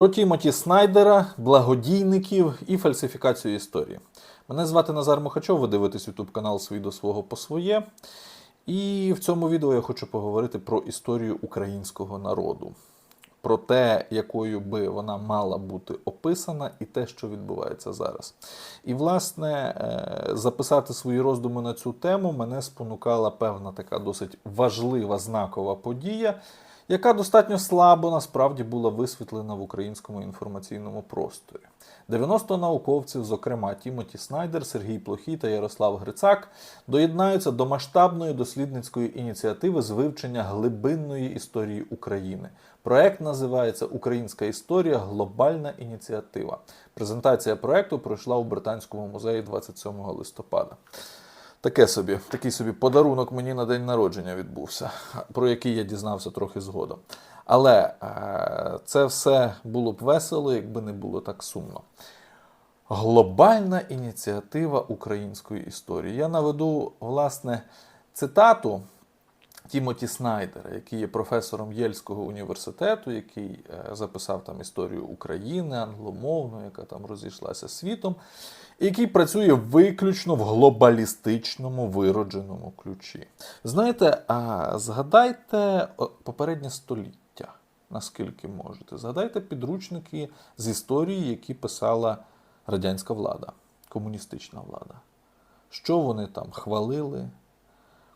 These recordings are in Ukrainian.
Про Тімоті Снайдера, благодійників і фальсифікацію історії. Мене звати Назар Мухачов, ви дивитесь YouTube канал Свій до свого по своє. І в цьому відео я хочу поговорити про історію українського народу, про те, якою би вона мала бути описана, і те, що відбувається зараз. І, власне, е, записати свої роздуми на цю тему мене спонукала певна така досить важлива знакова подія, яка достатньо слабо насправді була висвітлена в українському інформаційному просторі. 90 науковців, зокрема Тімоті Снайдер, Сергій Плохій та Ярослав Грицак, доєднаються до масштабної дослідницької ініціативи з вивчення глибинної історії України. Проект називається Українська історія глобальна ініціатива. Презентація проекту пройшла у Британському музеї 27 листопада. Таке собі, такий собі подарунок мені на день народження відбувся, про який я дізнався трохи згодом. Але е, це все було б весело, якби не було так сумно. Глобальна ініціатива української історії. Я наведу, власне, цитату Тімоті Снайдера, який є професором Єльського університету, який е, записав там історію України англомовну, яка там розійшлася світом, і який працює виключно в глобалістичному виродженому ключі. Знаєте, а згадайте попереднє століття, наскільки можете. Згадайте підручники з історії, які писала радянська влада, комуністична влада. Що вони там хвалили?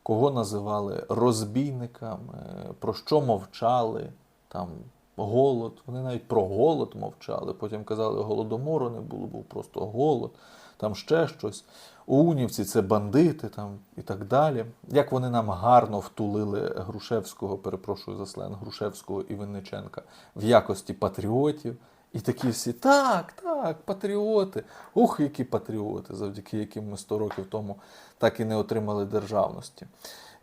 Кого називали розбійниками, про що мовчали, там голод. Вони навіть про голод мовчали. Потім казали, голодомору не було, був просто голод, там ще щось. Унівці це бандити там і так далі. Як вони нам гарно втулили Грушевського, перепрошую за сленг, Грушевського і Винниченка в якості патріотів. І такі всі, так, так, патріоти. Ух, які патріоти, завдяки яким ми 100 років тому так і не отримали державності.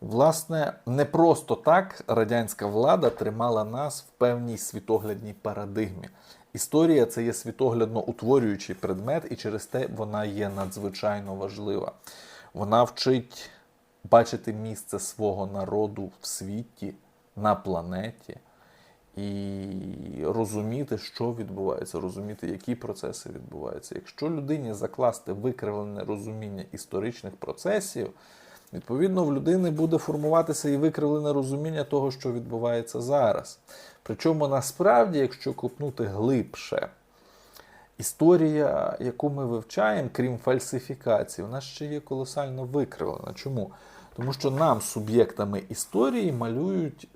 Власне, не просто так радянська влада тримала нас в певній світоглядній парадигмі. Історія це є світоглядно утворюючий предмет, і через те вона є надзвичайно важлива. Вона вчить бачити місце свого народу в світі, на планеті і розуміти, що відбувається, розуміти, які процеси відбуваються. Якщо людині закласти викривлене розуміння історичних процесів, відповідно в людини буде формуватися і викривлене розуміння того, що відбувається зараз. Причому насправді, якщо копнути глибше, історія, яку ми вивчаємо, крім фальсифікацій, вона ще є колосально викривлена. Чому? Тому що нам, суб'єктами історії, малюють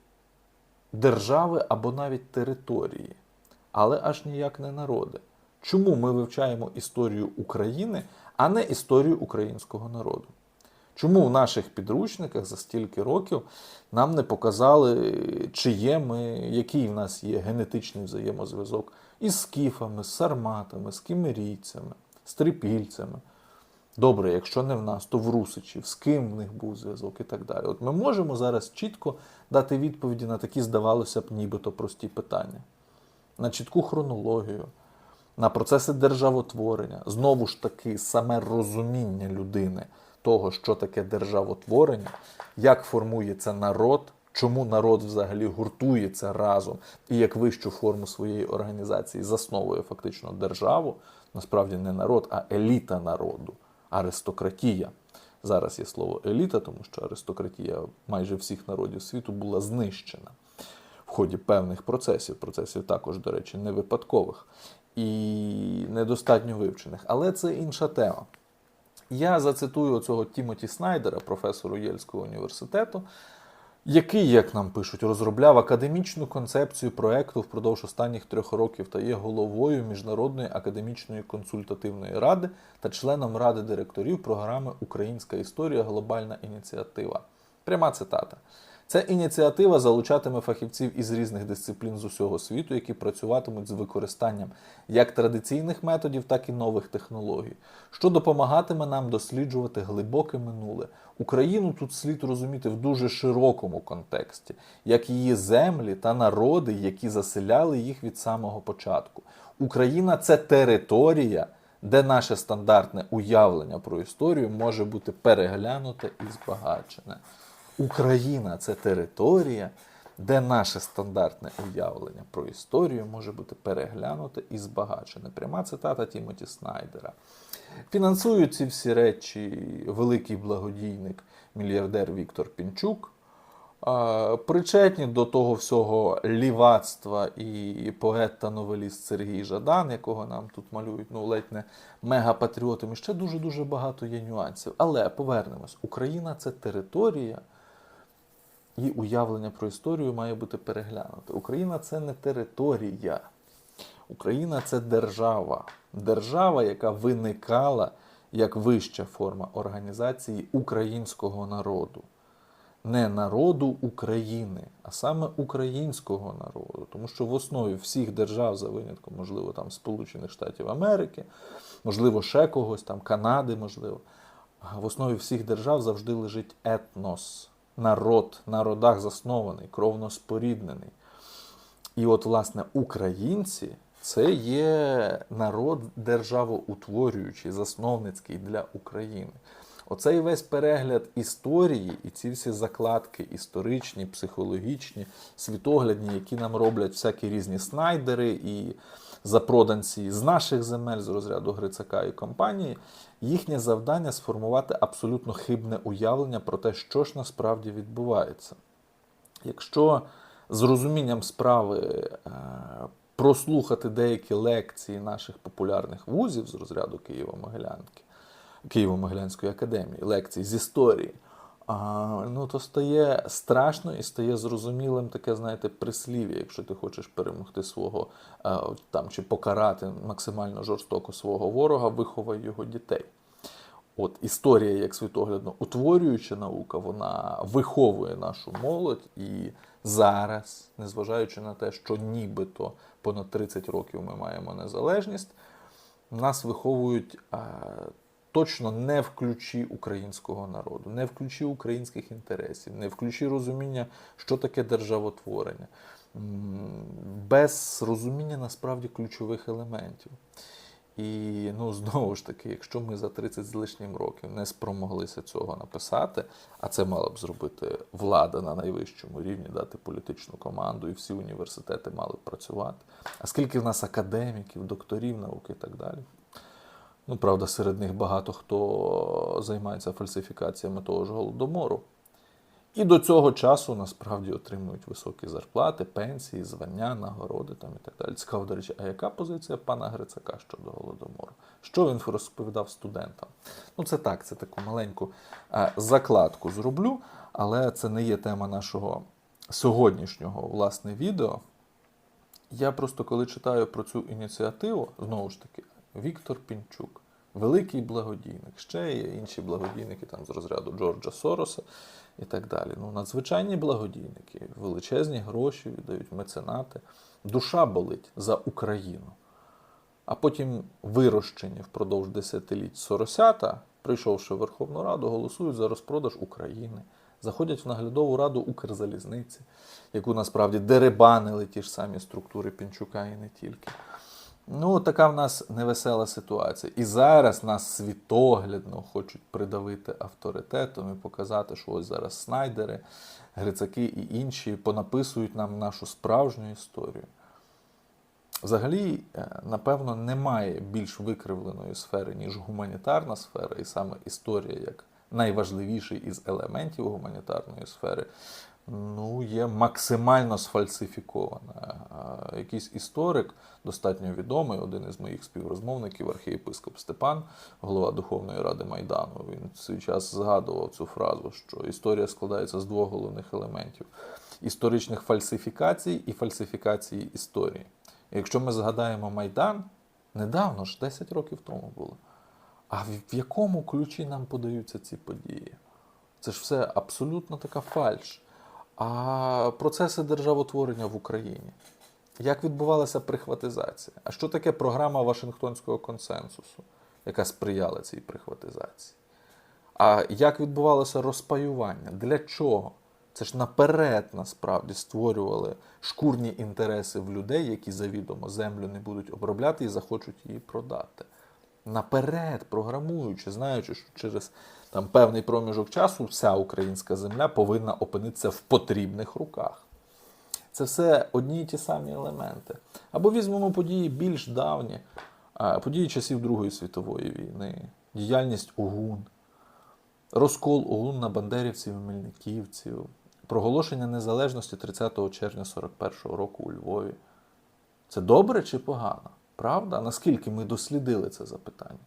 держави або навіть території, але аж ніяк не народи. Чому ми вивчаємо історію України, а не історію українського народу? Чому в наших підручниках за стільки років нам не показали, чи є ми, який в нас є генетичний взаємозв'язок із скіфами, з сарматами, з кімерійцями, з трипільцями? Добре, якщо не в нас, то в Русичів, з ким в них був зв'язок і так далі. От ми можемо зараз чітко дати відповіді на такі, здавалося б, нібито прості питання, на чітку хронологію, на процеси державотворення. Знову ж таки, саме розуміння людини того, що таке державотворення, як формується народ, чому народ взагалі гуртується разом і як вищу форму своєї організації засновує фактично державу, насправді не народ, а еліта народу аристократія. Зараз є слово еліта, тому що аристократія майже всіх народів світу була знищена в ході певних процесів, процесів також, до речі, не випадкових і недостатньо вивчених. Але це інша тема. Я зацитую цього Тімоті Снайдера, професору Єльського університету, який, як нам пишуть, розробляв академічну концепцію проекту впродовж останніх трьох років та є головою Міжнародної академічної консультативної ради та членом ради директорів програми Українська історія глобальна ініціатива. Пряма цитата. Ця ініціатива залучатиме фахівців із різних дисциплін з усього світу, які працюватимуть з використанням як традиційних методів, так і нових технологій, що допомагатиме нам досліджувати глибоке минуле. Україну тут слід розуміти в дуже широкому контексті, як її землі та народи, які заселяли їх від самого початку. Україна це територія. Де наше стандартне уявлення про історію може бути переглянуте і збагачене. Україна це територія, де наше стандартне уявлення про історію може бути переглянуте і збагачене. Пряма цитата Тімоті Снайдера. Фінансують ці всі речі великий благодійник, мільярдер Віктор Пінчук. Причетні до того всього лівацтва і поет та новеліст Сергій Жадан, якого нам тут малюють, ну ледь не мегапатріотом. Ще дуже-дуже багато є нюансів. Але повернемось: Україна це територія, і уявлення про історію має бути переглянуте. Україна це не територія. Україна це держава. Держава, яка виникала як вища форма організації українського народу. Не народу України, а саме українського народу. Тому що в основі всіх держав, за винятком, можливо, там Сполучених Штатів Америки, можливо, ще когось, там Канади, можливо. В основі всіх держав завжди лежить етнос, народ, на родах заснований, кровно споріднений. І от, власне, українці це є народ державоутворюючий, засновницький для України. Оцей весь перегляд історії і ці всі закладки історичні, психологічні, світоглядні, які нам роблять всякі різні снайдери і запроданці з наших земель, з розряду Грицака і компанії, їхнє завдання сформувати абсолютно хибне уявлення про те, що ж насправді відбувається. Якщо з розумінням справи е, прослухати деякі лекції наших популярних вузів з розряду Києво-Могилянки, Києво-Могилянської академії, лекцій з історії, а, ну то стає страшно і стає зрозумілим таке, знаєте, прислів'я, якщо ти хочеш перемогти свого а, там чи покарати максимально жорстоко свого ворога, виховай його дітей. От історія, як світоглядно утворююча наука, вона виховує нашу молодь і зараз, незважаючи на те, що нібито понад 30 років ми маємо незалежність, нас виховують а, точно не в ключі українського народу, не в ключі українських інтересів, не в ключі розуміння, що таке державотворення, без розуміння насправді ключових елементів. І ну знову ж таки, якщо ми за 30 з лишнім років не спромоглися цього написати, а це мала б зробити влада на найвищому рівні, дати політичну команду, і всі університети мали б працювати. А скільки в нас академіків, докторів науки і так далі? Ну, правда, серед них багато хто займається фальсифікаціями того ж голодомору. І до цього часу насправді отримують високі зарплати, пенсії, звання, нагороди там і так далі. Цікаво, до речі, а яка позиція пана Грицака щодо голодомору? Що він розповідав студентам? Ну, це так, це таку маленьку е, закладку зроблю, але це не є тема нашого сьогоднішнього власне відео. Я просто коли читаю про цю ініціативу, знову ж таки, Віктор Пінчук, великий благодійник, ще є інші благодійники там з розряду Джорджа Сороса і так далі. Ну, надзвичайні благодійники, величезні гроші віддають меценати. Душа болить за Україну. А потім вирощені впродовж десятиліть соросята, прийшовши в Верховну Раду, голосують за розпродаж України, заходять в наглядову раду Укрзалізниці, яку насправді деребанили ті ж самі структури Пінчука і не тільки. Ну, така в нас невесела ситуація. І зараз нас світоглядно хочуть придавити авторитетом і показати, що ось зараз снайдери, грицаки і інші понаписують нам нашу справжню історію. Взагалі, е, напевно, немає більш викривленої сфери, ніж гуманітарна сфера, і саме історія як найважливіший із елементів гуманітарної сфери, ну, є максимально сфальсифікована. Якийсь історик, достатньо відомий, один із моїх співрозмовників, архієпископ Степан, голова Духовної ради Майдану, він в свій час згадував цю фразу, що історія складається з двох головних елементів: історичних фальсифікацій і фальсифікації історії. Якщо ми згадаємо Майдан, недавно ж 10 років тому було. А в якому ключі нам подаються ці події? Це ж все абсолютно така фальш. А процеси державотворення в Україні. Як відбувалася прихватизація? А що таке програма Вашингтонського консенсусу, яка сприяла цій прихватизації? А як відбувалося розпаювання? Для чого? Це ж наперед насправді створювали шкурні інтереси в людей, які завідомо землю не будуть обробляти і захочуть її продати. Наперед, програмуючи, знаючи, що через там певний проміжок часу вся українська земля повинна опинитися в потрібних руках. Це все одні і ті самі елементи. Або візьмемо події більш давні, події часів Другої світової війни, діяльність ОГУН, розкол ОГУН на бандерівців і мельниківців, проголошення незалежності 30 червня 41-го року у Львові. Це добре чи погано? Правда? Наскільки ми дослідили це запитання?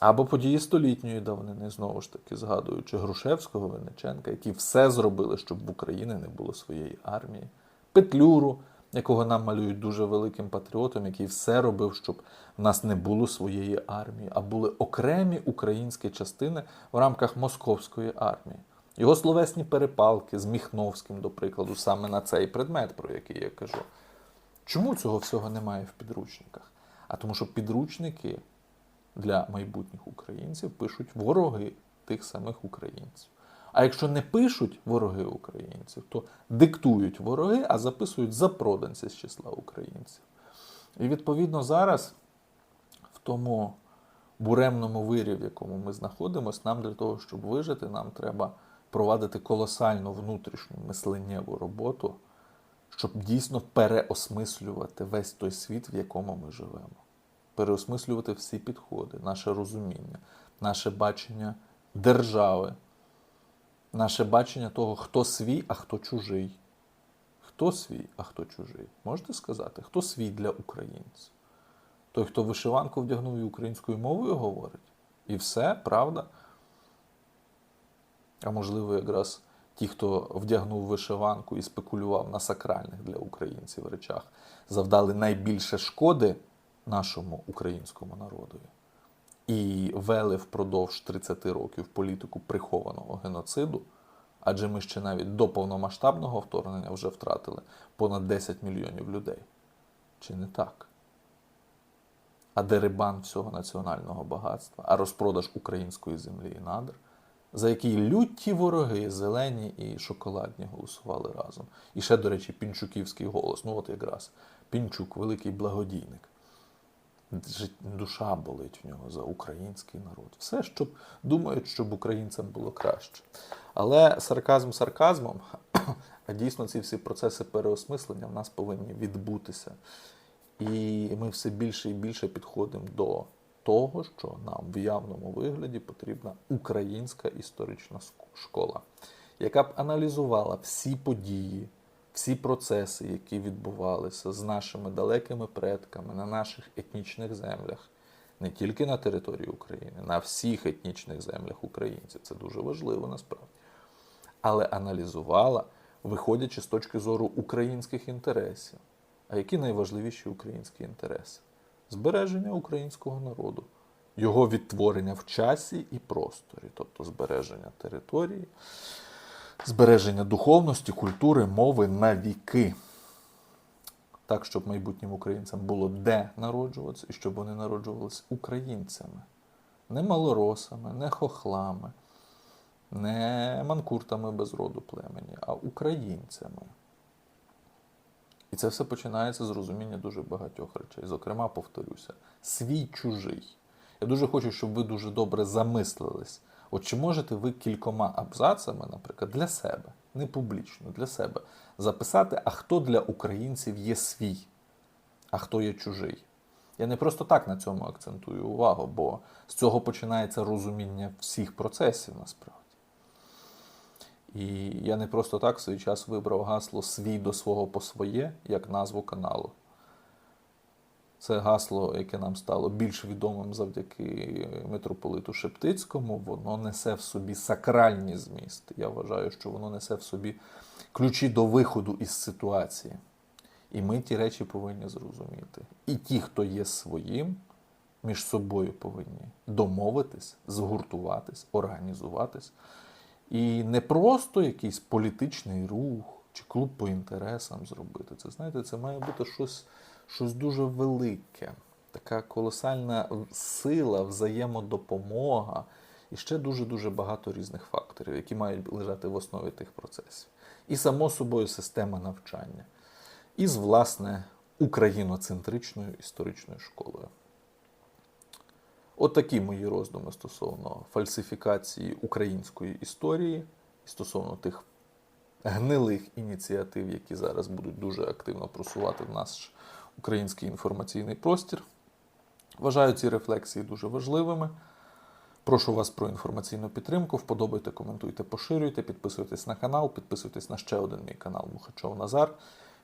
Або події столітньої давнини, знову ж таки, згадуючи Грушевського, Винниченка, які все зробили, щоб в Україні не було своєї армії, Петлюру, якого нам малюють дуже великим патріотом, який все робив, щоб в нас не було своєї армії, а були окремі українські частини в рамках московської армії. Його словесні перепалки з Міхновським, до прикладу, саме на цей предмет, про який я кажу. Чому цього всього немає в підручниках? А тому, що підручники для майбутніх українців пишуть вороги тих самих українців. А якщо не пишуть вороги українців, то диктують вороги, а записують запроданці з числа українців. І відповідно зараз, в тому буремному вирі, в якому ми знаходимося, нам для того, щоб вижити, нам треба провадити колосальну внутрішню мисленнєву роботу, щоб дійсно переосмислювати весь той світ, в якому ми живемо переосмислювати всі підходи, наше розуміння, наше бачення держави, наше бачення того, хто свій, а хто чужий. Хто свій, а хто чужий? Можете сказати, хто свій для українців? Той, хто вишиванку вдягнув і українською мовою говорить. І все, правда? А можливо, якраз ті, хто вдягнув вишиванку і спекулював на сакральних для українців речах, завдали найбільше шкоди нашому українському народові і вели впродовж 30 років політику прихованого геноциду, адже ми ще навіть до повномасштабного вторгнення вже втратили понад 10 мільйонів людей. Чи не так? А дерибан всього національного багатства, а розпродаж української землі і надр, за який люті вороги, зелені і шоколадні голосували разом. І ще, до речі, пінчуківський голос. Ну, от якраз Пінчук, великий благодійник. Душа болить в нього за український народ. Все, щоб думають, щоб українцям було краще. Але сарказм сарказмом, а дійсно ці всі процеси переосмислення в нас повинні відбутися. І ми все більше і більше підходимо до того, що нам в явному вигляді потрібна українська історична школа, яка б аналізувала всі події, всі процеси, які відбувалися з нашими далекими предками на наших етнічних землях, не тільки на території України, на всіх етнічних землях українців. Це дуже важливо насправді. Але аналізувала, виходячи з точки зору українських інтересів. А які найважливіші українські інтереси? Збереження українського народу, його відтворення в часі і просторі, тобто збереження території, збереження духовності, культури, мови на віки. Так, щоб майбутнім українцям було де народжуватися, і щоб вони народжувалися українцями, не малоросами, не хохлами, не манкуртами без роду племені, а українцями. І це все починається з розуміння дуже багатьох речей. Зокрема, повторюся, свій чужий. Я дуже хочу, щоб ви дуже добре замислились. От чи можете ви кількома абзацами, наприклад, для себе, не публічно, для себе, записати, а хто для українців є свій, а хто є чужий? Я не просто так на цьому акцентую увагу, бо з цього починається розуміння всіх процесів насправді. І я не просто так в свій час вибрав гасло свій до свого по своє як назву каналу. Це гасло, яке нам стало більш відомим завдяки митрополиту Шептицькому, воно несе в собі сакральні змісти. Я вважаю, що воно несе в собі ключі до виходу із ситуації. І ми ті речі повинні зрозуміти. І ті, хто є своїм, між собою повинні домовитись, згуртуватись, організуватись. І не просто якийсь політичний рух чи клуб по інтересам зробити. Це знаєте, це має бути щось, щось дуже велике, така колосальна сила, взаємодопомога і ще дуже-дуже багато різних факторів, які мають лежати в основі тих процесів. І само собою система навчання. І з власне україноцентричною історичною школою. От мої роздуми стосовно фальсифікації української історії, стосовно тих гнилих ініціатив, які зараз будуть дуже активно просувати в наш український інформаційний простір. Вважаю ці рефлексії дуже важливими. Прошу вас про інформаційну підтримку. Вподобайте, коментуйте, поширюйте, підписуйтесь на канал, підписуйтесь на ще один мій канал Мухачов Назар.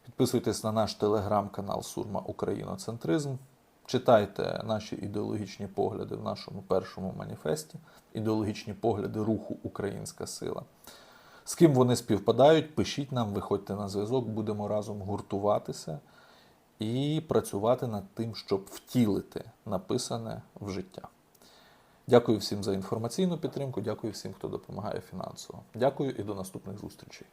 Підписуйтесь на наш телеграм-канал Сурма Україноцентризм. Читайте наші ідеологічні погляди в нашому першому маніфесті, ідеологічні погляди руху Українська сила. З ким вони співпадають, пишіть нам, виходьте на зв'язок, будемо разом гуртуватися і працювати над тим, щоб втілити написане в життя. Дякую всім за інформаційну підтримку, дякую всім, хто допомагає фінансово. Дякую і до наступних зустрічей.